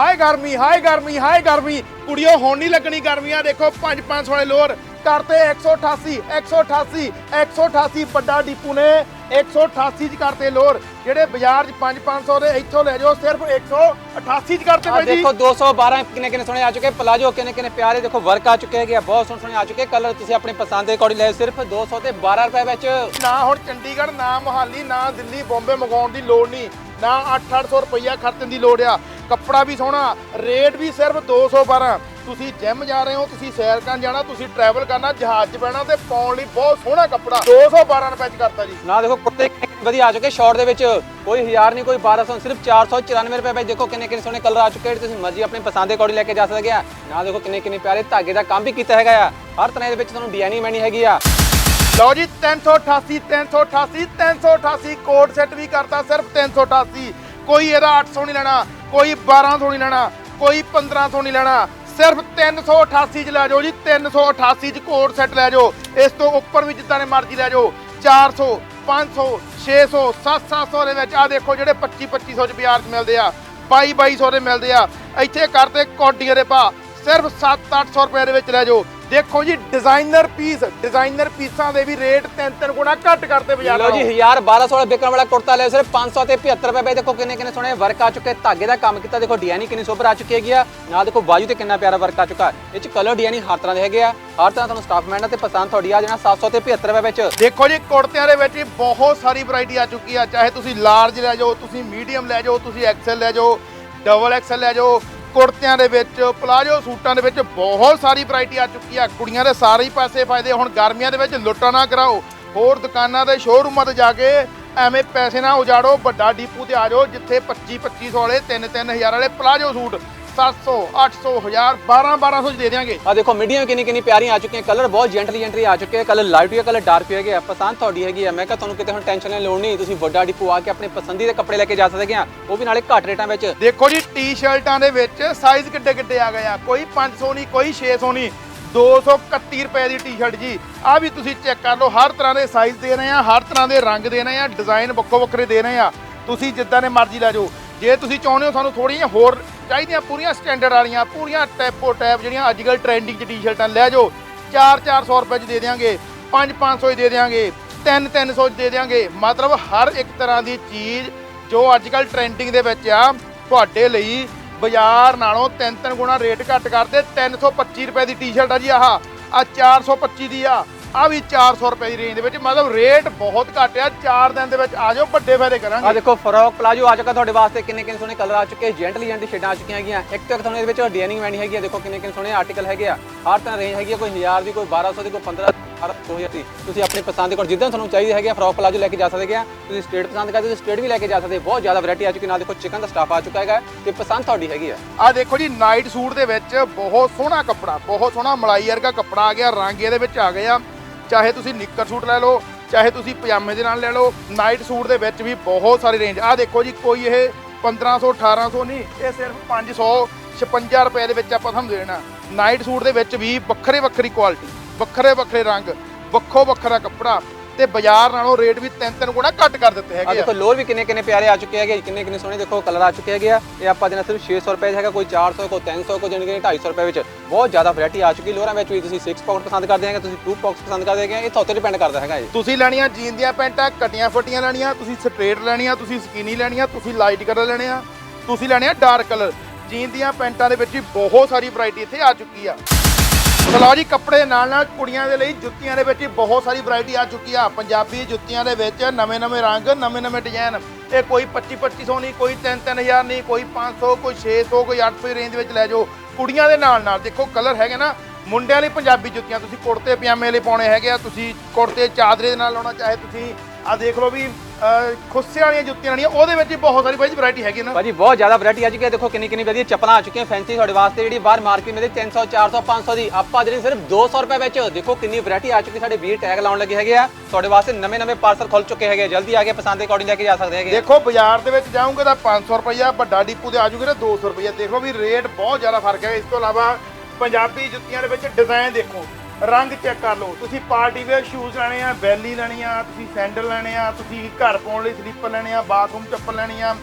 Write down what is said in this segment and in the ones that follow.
ਹਾਏ ਗਰਮੀ ਹਾਏ ਗਰਮੀ ਹਾਏ ਗਰਮੀ। ਕੁੜੀਓ ਹੁਣ ਨਹੀਂ ਲੱਗਣੀ ਗਰਮੀਆਂ ਦੇਖੋ 5 500 ਵਾਲੇ ਲੋਅਰ। ਕਰਤੇ 188 188 188 ਵੱਡਾ ਡੀਪੂ ਨੇ 188 ਚ ਕਰਤੇ ਲੋਅਰ। ਜਿਹੜੇ ਬਾਜ਼ਾਰ 'ਚ 5 500 ਦੇ ਇੱਥੋਂ ਲੈ ਜਾਓ ਸਿਰਫ 188 ਚ ਕਰਤੇ ਬਾਈ ਜੀ। ਦੇਖੋ 212 ਕਿੰਨੇ ਕਿੰਨੇ ਸੋਹਣੇ ਆ ਚੁੱਕੇ। ਪਲਾਜੋ ਕਿੰਨੇ ਕਿੰਨੇ ਪਿਆਰੇ ਦੇਖੋ ਵਰਕ ਆ ਚੁੱਕੇ ਹੈਗੇ ਆ, ਬਹੁਤ ਸੋਹਣੇ ਸੋਹਣੇ ਆ ਚੁੱਕੇ। ਕਲਰ ਤੁਸੀਂ ਆਪਣੀ ਪਸੰਦ ਦੇ ਅਕੋਰਡਿੰਗ ਲੈ ਸਿਰਫ 200 ਤੇ 12 ਰੁਪਏ ਵਿੱਚ। ਨਾ ਹੁਣ ਚੰਡੀਗੜ੍ਹ ਨਾ ਮੁਹਾਲੀ ਨਾ ਦਿੱਲੀ ਬੰਬੇ ਮੰਗਾਉਣ ਦੀ ਲੋੜ ਨਹੀਂ। ਨਾ 8-800 ਰੁਪਈਆ ਖਰਚਣ ਦੀ ਲੋੜ ਆ। ਕੱਪੜਾ ਵੀ ਸੋਹਣਾ ਰੇਟ ਵੀ ਸਿਰਫ 212 ਤੁਸੀਂ ਜਿਮ ਜਾ ਰਹੇ ਹੋ ਤੁਸੀਂ ਸੈਰ ਕਰਨ ਜਾਣਾ ਤੁਸੀਂ ਟਰੈਵਲ ਕਰਨਾ ਜਹਾਜ਼ 'ਚ ਬਹਿਣਾ ਤੇ ਪਾਉਣ ਲਈ ਬਹੁਤ ਸੋਹਣਾ ਕੱਪੜਾ। 212 ਰੁਪਏ 'ਚ ਕਰਤਾ ਜੀ। ਨਾ ਦੇਖੋ ਕੁੱਤੇ ਕਿੰਨੇ ਵਧੀਆ ਆ ਚੁੱਕੇ ਸ਼ਾਰਟ ਦੇ ਵਿੱਚ। ਕੋਈ 1000 ਨਹੀਂ ਕੋਈ 1200 ਸਿਰਫ 494 ਰੁਪਏ ਵਿੱਚ ਦੇਖੋ ਕਿੰਨੇ ਕਿੰਨੇ ਸੋਹਣੇ ਕਲਰ ਆ ਚੁੱਕੇ ਤੁਸੀਂ ਮਰਜ਼ੀ ਆਪਣੀ ਪਸੰਦ ਦੇ ਅਕੋਰਡਿੰਗ ਲੈ ਕੇ ਜਾ ਸਕਦੇ ਆ। ਨਾ ਦੇਖੋ ਕਿੰਨੇ ਕਿੰਨੇ ਪਿਆਰੇ ਧਾਗੇ ਦਾ ਕੰਮ ਵੀ ਕੀਤਾ ਹੈਗਾ ਆ। ਹਰ ਤਰ੍ਹਾਂ ਦੇ ਵਿੱਚ ਤੁਹਾਨੂੰ ਡਿਜ਼ਾਈਨਿੰਗ ਮੈਣੀ ਹੈਗੀ ਆ। ਲਓ ਜੀ 388 388 388 ਕੋਡ ਸੈੱਟ ਵੀ ਕਰਤਾ ਸਿਰਫ 388 ਕੋਈ ਇਹਦਾ 800 ਨਹੀਂ ਲੈਣਾ। ਕੋਈ 1200 ਨਹੀਂ ਲੈਣਾ, ਕੋਈ 1500 ਨਹੀਂ ਲੈਣਾ, ਸਿਰਫ 388 ਚ ਲੈ ਜਾਓ ਜੀ 388 ਚ ਕੋਡ ਸੈੱਟ ਲੈ ਜਾਓ, ਇਸ ਤੋਂ ਉੱਪਰ ਵੀ ਜਿੱਦਾਂ ਨੇ ਮਰਜ਼ੀ ਲੈ ਜਾਓ 400 500 600 700 ਦੇ ਵਿੱਚ ਆ ਦੇਖੋ ਜਿਹੜੇ 25 2500 ਚ ਬਾਜ਼ਾਰ 'ਚ ਮਿਲਦੇ ਆ 22 2200 ਦੇ ਮਿਲਦੇ ਆ, ਇੱਥੇ ਕਰਦੇ ਕੋਡੀਆਂ ਦੇ ਭਾਅ ਸਿਰਫ 7-800 ਰੁਪਏ ਦੇ ਵਿੱਚ ਲੈ ਜਾਓ। ਦੇਖੋ ਜੀ ਡਿਜ਼ਾਈਨਰ ਪੀਸ ਡਿਜ਼ਾਈਨਰ ਪੀਸਾਂ ਦੇ ਵੀ ਰੇਟ ਤਿੰਨ ਤਿੰਨ ਗੁਣਾ ਘੱਟ ਕਰਤੇ ਬਾਜ਼ਾਰ ਲਓ ਜੀ 1000 1200 ਵਾਲਾ ਵਿਕਣ ਵਾਲਾ ਕੁੜਤਾ ਲਿਓ ਸਿਰਫ 500 ਤੇ 75 ਰੁਪਏ। ਵਿੱਚ ਦੇਖੋ ਕਿੰਨੇ ਕਿੰਨੇ ਸੋਹਣੇ ਵਰਕ ਆ ਚੁੱਕੇ। ਧਾਗੇ ਦਾ ਕੰਮ ਕੀਤਾ ਦੇਖੋ ਡਿਜ਼ਾਈਨਿੰਗ ਕਿੰਨੀ ਸੋਬਰ ਆ ਚੁੱਕੀ ਹੈਗੀ ਆ। ਨਾਲ ਦੇਖੋ ਬਾਜੂ ਤੇ ਕਿੰਨਾ ਪਿਆਰਾ ਵਰਕ ਆ ਚੁੱਕਾ। ਇਹ ਚ ਕਲਰ ਡਿਜ਼ਾਈਨਿੰਗ ਹਰ ਤਰ੍ਹਾਂ ਦੇ ਹੈਗੇ ਆ। ਹਰ ਤਰ੍ਹਾਂ ਤੁਹਾਨੂੰ ਸਟਾਫ ਮਿਲਣਾ ਤੇ ਪਸੰਦ ਤੁਹਾਡੀ ਆ ਜਾਣਾ 700 ਤੇ 75 ਰੁਪਏ ਵਿੱਚ। ਦੇਖੋ ਜੀ ਕੁੜਤਿਆਂ ਦੇ ਵਿੱਚ ਬਹੁਤ ਸਾਰੀ ਵੈਰਾਈਟੀ ਆ ਚੁੱਕੀ ਆ। ਚਾਹੇ ਤੁਸੀਂ ਲਾਰਜ ਲੈ ਜਾਓ ਤੁਸੀਂ ਮੀਡੀਅਮ ਲੈ ਜਾਓ ਤੁਸੀਂ ਐਕਸਲ ਲੈ ਜਾਓ ਡਬਲ ਐਕਸਲ ਲੈ ਜਾਓ ਕੁੜਤਿਆਂ ਦੇ ਵਿੱਚ, ਪਲਾਜੋ ਸੂਟਾਂ ਦੇ ਵਿੱਚ ਬਹੁਤ ਸਾਰੀ ਵੈਰਾਈਟੀ ਆ ਚੁੱਕੀ ਆ। ਕੁੜੀਆਂ ਦੇ ਸਾਰੇ ਹੀ ਪਾਸੇ ਫਾਇਦੇ ਹੁਣ ਗਰਮੀਆਂ ਦੇ ਵਿੱਚ ਲੁੱਟਾ ਨਾ ਕਰਾਓ। ਹੋਰ ਦੁਕਾਨਾਂ ਤੇ ਸ਼ੋਰੂਮਾਂ ਤੇ ਜਾ ਕੇ ਐਵੇਂ ਪੈਸੇ ਨਾ ਉਜਾੜੋ। ਵੱਡਾ ਡੀਪੂ ਤੇ ਆ ਜਾਓ, ਜਿੱਥੇ 25 2500 ਵਾਲੇ 3 3000 ਵਾਲੇ ਪਲਾਜੋ ਸੂਟ 700 800 1000 12 1200 ਚ ਦੇ ਦਿਆਂਗੇ। ਆ ਦੇਖੋ ਮੀਡੀਅਮ ਕਿੰਨੀ ਕਿੰਨੀ ਪਿਆਰੀਆਂ ਆ ਚੁੱਕੀਆਂ ਕਲਰ ਬਹੁਤ ਜੈਂਟਲੀ ਜੈਂਟਲੀ ਆ ਚੁੱਕੇ ਆ ਕਲਰ ਲਾਈਟ ਵੀ ਆ ਕਲਰ ਡਾਰਕ ਵੀ ਹੈਗੇ ਆ। ਪਸੰਦ ਤੁਹਾਡੀ ਹੈਗੀ ਆ ਮੈਂ ਕਿਹਾ ਤੁਹਾਨੂੰ ਕਿਤੇ ਹੁਣ ਟੈਨਸ਼ਨ ਲੈਣ ਲੋੜ ਨਹੀਂ ਤੁਸੀਂ ਵੱਡਾ ਡਿਪੂ ਆ ਕੇ ਆਪਣੇ ਪਸੰਦੀ ਦੇ ਕੱਪੜੇ ਲੈ ਕੇ ਜਾ ਸਕਦੇ ਆ ਉਹ ਵੀ ਨਾਲੇ ਘੱਟ ਰੇਟਾਂ ਵਿੱਚ। ਦੇਖੋ ਜੀ ਟੀ-ਸ਼ਰਟਾਂ ਦੇ ਵਿੱਚ ਸਾਈਜ਼ ਕਿੱਡੇ ਕਿੱਡੇ ਆ ਗਏ ਆ ਕੋਈ 500 ਨਹੀਂ ਕੋਈ 600 ਨਹੀਂ 231 ਰੁਪਏ ਦੀ ਟੀ-ਸ਼ਰਟ ਜੀ। ਆ ਵੀ ਤੁਸੀਂ ਚੈੱਕ ਕਰ ਲਓ ਹਰ ਤਰ੍ਹਾਂ ਦੇ ਸਾਈਜ਼ ਦੇ ਰਹੇ ਆ ਹਰ ਤਰ੍ਹਾਂ ਦੇ ਰੰਗ ਦੇ ਰਹੇ ਆ ਡਿਜ਼ਾਈਨ ਵੱਖੋ ਵੱਖਰੇ ਦੇ ਰਹੇ ਆ। ਤੁਸੀਂ ਜਿੱਦਾਂ ਦੇ ਮਰਜ਼ੀ ਲੈ ਜਾਓ। ਜੇ ਤੁਸੀਂ ਚਾਹੁੰਦੇ ਹੋ ਸਾਨੂੰ ਥੋੜੀਆਂ ਹੋਰ ਚਾਹੀਦੀਆਂ ਪੂਰੀਆਂ ਸਟੈਂਡਰਡ ਵਾਲੀਆਂ, ਪੂਰੀਆਂ ਟੈਪੋ ਟੈਪ ਜਿਹੜੀਆਂ ਅੱਜ ਕੱਲ੍ਹ ਟ੍ਰੈਂਡਿੰਗ ਚ ਟੀ-ਸ਼ਰਟਾਂ ਲੈ ਜਾਓ। 4-400 ਰੁਪਏ ਚ ਦੇ ਦਿਆਂਗੇ 5-500 ਚ ਦੇ ਦਿਆਂਗੇ 3-300 ਚ ਦੇ ਦਿਆਂਗੇ। ਮਤਲਬ ਹਰ ਇੱਕ ਤਰ੍ਹਾਂ ਦੀ ਚੀਜ਼ ਜੋ ਅੱਜ ਕੱਲ੍ਹ ਟ੍ਰੈਂਡਿੰਗ ਦੇ ਵਿੱਚ ਆ, ਤੁਹਾਡੇ ਲਈ ਬਾਜ਼ਾਰ ਨਾਲੋਂ ਤਿੰਨ ਤਿੰਨ ਗੁਣਾ ਰੇਟ ਘੱਟ ਕਰਦੇ। 325 ਰੁਪਏ ਦੀ ਟੀ-ਸ਼ਰਟ ਆ ਜੀ ਆਹ। ਆ 425 ਦੀ ਆ। ਆ ਵੀ 400 ਰੁਪਏ ਦੀ ਰੇਂਜ ਦੇ ਵਿੱਚ ਮਤਲਬ ਰੇਟ ਬਹੁਤ ਘੱਟ ਆ 4 ਦਿਨ ਦੇ ਵਿੱਚ ਆ ਜਾਓ ਵੱਡੇ ਫਾਇਦੇ ਆ ਕਰਾਂਗੇ ਦੇਖੋ ਫਰੋਕ ਪਲਾਜੋ ਆ ਚੁੱਕਾ ਤੁਹਾਡੇ ਵਾਸਤੇ ਕਿੰਨੇ ਕਿੰਨੇ ਸੋਹਣੇ ਕਲਰ ਆ ਚੁੱਕੇ ਜੈਂਟਲੀ ਜੈਂਟਲੀ ਸ਼ੇਡਾਂ ਆ ਚੁੱਕੀਆਂ ਹੈਗੀਆਂ। ਇੱਕ ਤੋਂ ਇੱਕ ਤੁਹਾਨੂੰ ਇਹਦੇ ਵਿੱਚ ਡਿਜ਼ਾਈਨਿੰਗ ਮੈਣੀ ਹੈਗੀ ਆ ਦੇਖੋ ਕਿੰਨੇ ਕਿੰਨੇ ਸੋਹਣੇ ਆਰਟੀਕਲ ਹੈਗੇ ਆ। ਹਰ ਤਰ੍ਹਾਂ ਰੇਂਜ ਹੈਗੀ ਆ ਕੋਈ 1000 ਦੀ ਕੋਈ 1200 ਦੀ ਕੋਈ 15 2000 ਦੀ ਤੁਸੀਂ ਆਪਣੀ ਪਸੰਦ ਦੇ ਕੋਲ ਜਿੱਦਾਂ ਤੁਹਾਨੂੰ ਚਾਹੀਦੀ ਹੈਗੀ ਆ ਫਰੋਕ ਪਲਾਜੋ ਲੈ ਕੇ ਜਾ ਸਕਦੇ ਆ। ਤੁਸੀਂ ਸਟ੍ਰੇਟ ਪਸੰਦ ਕਰਦੇ ਹੋ ਸਟ੍ਰੇਟ ਵੀ ਲੈ ਕੇ ਜਾ ਸਕਦੇ ਬਹੁਤ ਜ਼ਿਆਦਾ ਵੈਰਾਈਟੀ ਆ ਚੁੱਕੀ ਨਾਲ ਦੇਖੋ ਚਿਕਨ ਦਾ ਸਟਾਫ ਆ ਚੁੱਕਾ ਹੈਗਾ ਤੇ ਪਸੰਦ ਤੁਹਾਡੀ ਹੈਗੀ ਆ। ਆ ਦੇਖੋ ਜੀ ਨਾਈਟ ਸੂਟ ਦੇ ਵਿੱਚ ਬਹੁਤ ਸੋਹਣਾ ਕੱਪੜਾ ਬਹੁਤ ਸੋਹਣਾ ਮਲਾਈ ਵਰਗਾ ਕੱਪੜਾ ਆ ਗਿਆ ਰੰਗ ਇਹਦੇ ਵਿੱਚ ਆ ਗਏ ਆ। ਚਾਹੇ ਤੁਸੀਂ ਨਿੱਕਰ ਸੂਟ ਲੈ ਲਓ, ਚਾਹੇ ਤੁਸੀਂ ਪਜਾਮੇ ਦੇ ਨਾਲ ਲੈ ਲਓ, ਨਾਈਟ ਸੂਟ ਦੇ ਵਿੱਚ ਵੀ ਬਹੁਤ ਸਾਰੀ ਰੇਂਜ ਆ ਦੇਖੋ ਜੀ, ਕੋਈ ਇਹ 1500 1800 ਨਹੀਂ, ਇਹ ਸਿਰਫ 556 ਰੁਪਏ ਦੇ ਵਿੱਚ ਆਪਾਂ ਤੁਹਾਨੂੰ ਦੇਣਾ। ਨਾਈਟ ਸੂਟ ਦੇ ਵਿੱਚ ਵੀ ਵੱਖਰੇ ਵੱਖਰੀ ਕੁਆਲਿਟੀ ਵੱਖਰੇ ਵੱਖਰੇ ਰੰਗ, ਵੱਖੋ ਵੱਖਰਾ ਕੱਪੜਾ ਤੇ ਬਾਜ਼ਾਰ ਨਾਲੋਂ ਰੇਟ ਵੀ ਤਿੰਨ ਤਿੰਨ ਗੁਣਾ ਘੱਟ ਕਰ ਦਿੱਤੇ ਹੈਗੇ ਆ। ਦੇਖੋ ਲੋਰ ਵੀ ਕਿੰਨੇ ਕਿੰਨੇ ਪਿਆਰੇ ਆ ਚੁੱਕੇ ਹੈਗੇ ਕਿੰਨੇ ਕਿੰਨੇ ਸੋਹਣੇ ਦੇਖੋ ਕਲਰ ਆ ਚੁੱਕੇ ਹੈਗੇ ਆ। ਇਹ ਆਪਾਂ ਦੇਣਾ ਸਿਰਫ 600 ਰੁਪਏ ਹੈਗਾ ਕੋਈ 400 ਕੋਈ 300 ਕੋਈ ਜਾਣੀ ਕਿ 250 ਰੁਪਏ ਵਿੱਚ। ਬਹੁਤ ਜ਼ਿਆਦਾ ਵੈਰਾਈਟੀ ਆ ਚੁੱਕੀ ਲੋਰਾਂ ਵਿੱਚ ਵੀ ਤੁਸੀਂ 6 ਪਾਕਟ ਪਸੰਦ ਕਰਦੇ ਹੈਗੇ ਤੁਸੀਂ 2 ਪਾਕਟ ਪਸੰਦ ਕਰਦੇ ਹੈਗੇ ਇਹ ਤੁਹਾਤੇ ਡਿਪੈਂਡ ਕਰਦਾ ਹੈਗਾ ਇਹ। ਤੁਸੀਂ ਲੈਣੀਆਂ ਜੀਨ ਦੀਆਂ ਪੈਂਟਾਂ ਕਟੀਆਂ ਫਟੀਆਂ ਲੈਣੀਆਂ ਤੁਸੀਂ ਸਟ੍ਰੇਟ ਲੈਣੀਆਂ ਤੁਸੀਂ ਸਕੀਨੀ ਲੈਣੀਆਂ ਤੁਸੀਂ ਲਾਈਟ ਕਲਰ ਲੈਣੇ ਆ। ਤੁਸੀਂ ਲੈਣੇ ਆ ਡਾਰਕ ਕਲਰ ਜੀਨ ਦੀਆਂ ਪੈਂਟਾਂ ਦੇ ਵਿੱਚ ਵੀ ਬਹੁਤ ਸਾਰੀ ਵੈਰਾਈਟੀ ਇੱਥੇ ਆ ਚੁੱਕੀ ਆ। ਚਲੋ ਜੀ, ਕੱਪੜੇ ਨਾਲ ਨਾਲ ਕੁੜੀਆਂ ਦੇ ਲਈ ਜੁੱਤੀਆਂ ਦੇ ਵਿੱਚ ਵੀ ਬਹੁਤ ਸਾਰੀ ਵੈਰਾਈਟੀ ਆ ਚੁੱਕੀ ਆ। ਪੰਜਾਬੀ ਜੁੱਤੀਆਂ ਦੇ ਵਿੱਚ ਨਵੇਂ-ਨਵੇਂ ਰੰਗ ਨਵੇਂ-ਨਵੇਂ ਡਿਜ਼ਾਈਨ ਇਹ ਕੋਈ 25 2500 ਨਹੀਂ, ਕੋਈ 3-3000 ਨਹੀਂ, ਕੋਈ 500 ਕੋਈ 600 ਕੋਈ 800 ਦੀ ਰੇਂਜ ਵਿੱਚ ਲੈ ਜਾਓ। ਕੁੜੀਆਂ ਦੇ ਨਾਲ ਨਾਲ ਦੇਖੋ ਕਲਰ ਹੈਗੇ ਨਾ, ਮੁੰਡਿਆਂ ਲਈ ਪੰਜਾਬੀ ਜੁੱਤੀਆਂ। ਤੁਸੀਂ ਕੁੜਤੇ, ਪਜਾਮੇ ਲਈ ਪਾਉਣੇ ਹੈਗੇ ਆ, ਤੁਸੀਂ ਕੁੜਤੇ ਚਾਦਰੇ ਦੇ ਨਾਲ ਲਾਉਣਾ ਚਾਹੇ ਤੁਸੀਂ ਆ ਦੇਖ ਲਓ ਵੀ ਖੁੱਸੇ ਵਾਲੀਆਂ ਜੁੱਤੀਆਂ ਲੈਣੀਆਂ ਉਹਦੇ ਵਿੱਚ ਵੀ ਬਹੁਤ ਸਾਰੀ ਬਾਈ ਵੈਰਾਈਟੀ ਹੈਗੀ ਨਾ। ਭਾਜੀ ਬਹੁਤ ਜ਼ਿਆਦਾ ਵੈਰਾਈਟੀ ਆ ਚੁੱਕੀ ਹੈ ਦੇਖੋ ਕਿੰਨੀ ਕਿੰਨੀ ਵਧੀਆ ਚੱਪਲਾਂ ਆ ਚੁੱਕੀਆਂ ਫੈਂਸੀ ਤੁਹਾਡੇ ਵਾਸਤੇ ਜਿਹੜੀ ਬਾਹਰ ਮਾਰਕੀਟ ਵਿੱਚ 300 400 500 ਦੀ। ਆਪਾਂ ਜਿਹੜੀ ਸਿਰਫ 200 ਰੁਪਏ ਵਿੱਚ ਦੇਖੋ ਕਿੰਨੀ ਵੈਰਾਈਟੀ ਆ ਚੁੱਕੀ ਸਾਡੇ ਵੀਰ ਟੈਗ ਲਾਉਣ ਲੱਗੇ ਹੈਗੇ ਆ। ਤੁਹਾਡੇ ਵਾਸਤੇ ਨਵੇਂ ਨਵੇਂ ਪਾਰਸਲ ਖੁੱਲ ਚੁੱਕੇ ਹੈਗੇ। ਜਲਦੀ ਆ ਕੇ ਪਸੰਦ ਦੇ ਅਕੋਰਡਿੰਗ ਲੈ ਕੇ ਜਾ ਸਕਦੇ ਹੈਗੇ। ਦੇਖੋ ਬਾਜ਼ਾਰ ਦੇ ਵਿੱਚ ਜਾਓਗੇ ਤਾਂ 500 ਰੁਪਈਆ ਵੱਡਾ ਡੀਪੂ ਤੇ ਆ ਜੂਗੇ ਤਾਂ 200 ਰੁਪਈਆ। ਦੇਖੋ ਵੀ ਰੇਟ ਬਹੁਤ ਜ਼ਿਆਦਾ ਫ਼ਰਕ ਹੈ। ਇਸ ਤੋਂ ਇਲਾਵਾ ਪੰਜਾਬੀ ਜੁੱਤੀਆਂ ਦੇ ਵਿੱਚ ਡਿਜ਼ਾਈਨ ਦੇਖੋ। ਰੰਗ ਚੈੱਕ ਕਰ ਲਓ। ਤੁਸੀਂ ਪਾਰਟੀ ਵੇਅਰ ਸ਼ੂਜ਼ ਲੈਣੇ ਆ, ਬੈਲੀ ਲੈਣੀ ਆ, ਤੁਸੀਂ ਸੈਂਡਲ ਲੈਣੇ ਆ, ਤੁਸੀਂ ਘਰ ਪਾਉਣ ਲਈ ਸਲੀਪਰ ਲੈਣੇ ਆ, ਬਾਥਰੂਮ ਚੱਪਲ ਲੈਣੀ ਆ,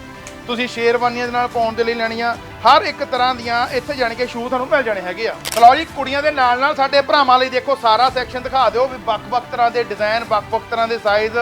ਤੁਸੀਂ ਸ਼ੇਰਵਾਨੀਆਂ ਦੇ ਨਾਲ ਪਾਉਣ ਦੇ ਲਈ ਲੈਣੀ ਆ। ਹਰ ਇੱਕ ਤਰ੍ਹਾਂ ਦੀਆਂ ਇੱਥੇ ਜਾਣ ਕੇ ਸ਼ੂ ਤੁਹਾਨੂੰ ਮਿਲ ਜਾਣੇ ਹੈਗੇ ਆ। ਲਓ ਜੀ, ਕੁੜੀਆਂ ਦੇ ਨਾਲ ਨਾਲ ਸਾਡੇ ਭਰਾਵਾਂ ਲਈ ਦੇਖੋ ਸਾਰਾ ਸੈਕਸ਼ਨ ਦਿਖਾ ਦਿਓ ਵੀ ਵੱਖ-ਵੱਖ ਤਰ੍ਹਾਂ ਦੇ ਡਿਜ਼ਾਈਨ ਵੱਖ-ਵੱਖ ਤਰ੍ਹਾਂ ਦੇ ਸਾਈਜ਼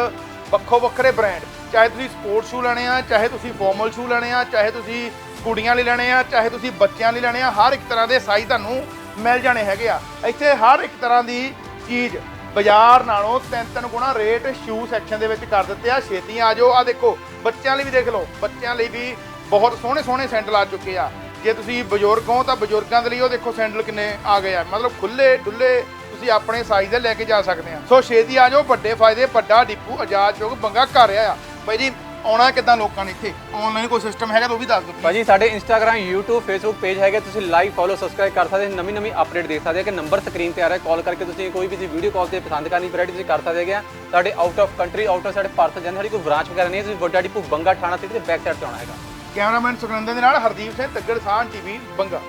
ਵੱਖੋ ਵੱਖਰੇ ਬ੍ਰਾਂਡ ਚਾਹੇ ਤੁਸੀਂ ਸਪੋਰਟ ਸ਼ੂ ਲੈਣੇ ਆ, ਚਾਹੇ ਤੁਸੀਂ ਫਾਰਮਲ ਸ਼ੂ ਲੈਣੇ ਆ, ਚਾਹੇ ਤੁਸੀਂ ਕੁੜੀਆਂ ਲਈ ਲੈਣੇ ਆ, ਚਾਹੇ ਤੁਸੀਂ ਬੱਚਿਆਂ ਲਈ ਲੈਣੇ ਆ, ਹਰ ਇੱਕ ਤਰ੍ਹਾਂ ਦੇ ਸਾਈਜ਼ ਤੁਹਾਨੂੰ ਮਿਲ ਜਾਣੇ ਹੈਗੇ ਆ। ਇੱਥੇ ਹਰ ਇੱਕ ਤਰ੍ਹਾਂ ਦੀ ਚੀਜ਼ ਬਾਜ਼ਾਰ ਨਾਲੋਂ ਤਿੰਨ ਤਿੰਨ ਗੁਣਾ ਰੇਟ ਸ਼ੂ ਸੈਕਸ਼ਨ ਦੇ ਵਿੱਚ ਕਰ ਦਿੱਤੇ ਆ। ਛੇਤੀ ਆ ਜਾਓ। ਆ ਦੇਖੋ, ਬੱਚਿਆਂ ਲਈ ਵੀ ਦੇਖ ਲਓ, ਬੱਚਿਆਂ ਲਈ ਵੀ ਬਹੁਤ ਸੋਹਣੇ ਸੋਹਣੇ ਸੈਂਡਲ ਆ ਚੁੱਕੇ ਆ। ਜੇ ਤੁਸੀਂ ਬਜ਼ੁਰਗ ਹੋ ਤਾਂ ਬਜ਼ੁਰਗਾਂ ਦੇ ਲਈ ਉਹ ਦੇਖੋ ਸੈਂਡਲ ਕਿੰਨੇ ਆ ਗਏ ਆ। ਮਤਲਬ ਖੁੱਲੇ ਡੁੱਲੇ ਤੁਸੀਂ ਆਪਣੇ ਸਾਈਜ਼ ਦੇ ਲੈ ਕੇ ਜਾ ਸਕਦੇ ਆ। ਸੋ ਛੇਤੀ ਆ ਜਾਓ। ਵੱਡੇ ਫਾਇਦੇ, ਵੱਡਾ ਡਿਪੂ ਆਜ਼ਾਦ ਚੌਕ, ਬੰਗਾ ਘਰ ਆ। ਭਾਈ ਜੀ ਆਉਣਾ ਕਿੱਦਾਂ ਲੋਕਾਂ ਨੇ ਇੱਥੇ? ਆਨਲਾਈਨ ਕੋਈ ਸਿਸਟਮ ਹੈਗਾ ਤਾਂ ਉਹ ਵੀ ਦੱਸ ਦਿਓ ਭਾਜੀ ਸਾਡੇ ਇੰਸਟਾਗ੍ਰam YouTube Facebook ਪੇਜ ਹੈਗੇ ਤੁਸੀਂ ਲਾਈਕ ਫੋਲੋ ਸਬਸਕ੍ਰਾਈਬ ਕਰ ਸਕਦੇ ਨਵੀਂ ਨਵੀਂ ਅਪਡੇਟ ਦੇਖ ਸਕਦੇ ਹੋ ਕਿ ਨੰਬਰ ਸਕਰੀਨ ਤੇ ਆ ਰਿਹਾ। ਕਾਲ ਕਰਕੇ ਤੁਸੀਂ ਕੋਈ ਵੀ ਵੀਡੀਓ ਕਾਲ ਤੇ ਪਸੰਦ ਕਰਨੀ ਵੈਰਾਈਟੀ ਤੁਸੀਂ ਕਰ ਸਕਦੇ ਹੈਗੇ ਆ। ਸਾਡੇ out of country out of ਸਾਡੇ ਭਾਰਤ ਜਾਂਦੇ ਸਾਡੀ ਕੋਈ ਬ੍ਰਾਂਚ ਵਗੈਰਾ ਨਹੀਂ ਹੈ। ਤੁਸੀਂ ਵੱਡਾ ਡਿਪੂ ਬੰਗਾ ਠਾਣਾ ਸਿੱਧੇ ਬੈਕ ਸਾਈਡ ਤੇ ਆਉਣਾ ਹੈਗਾ। ਕੈਮਰਾਮੈਨ ਸੁਖਨੰਦਰ ਦੇ ਨਾਲ ਹਰਦੀਪ ਸਿੰਘ ਤੱਗੜ ਸਾਹ ਟੀਵੀ ਬੰਗਾ।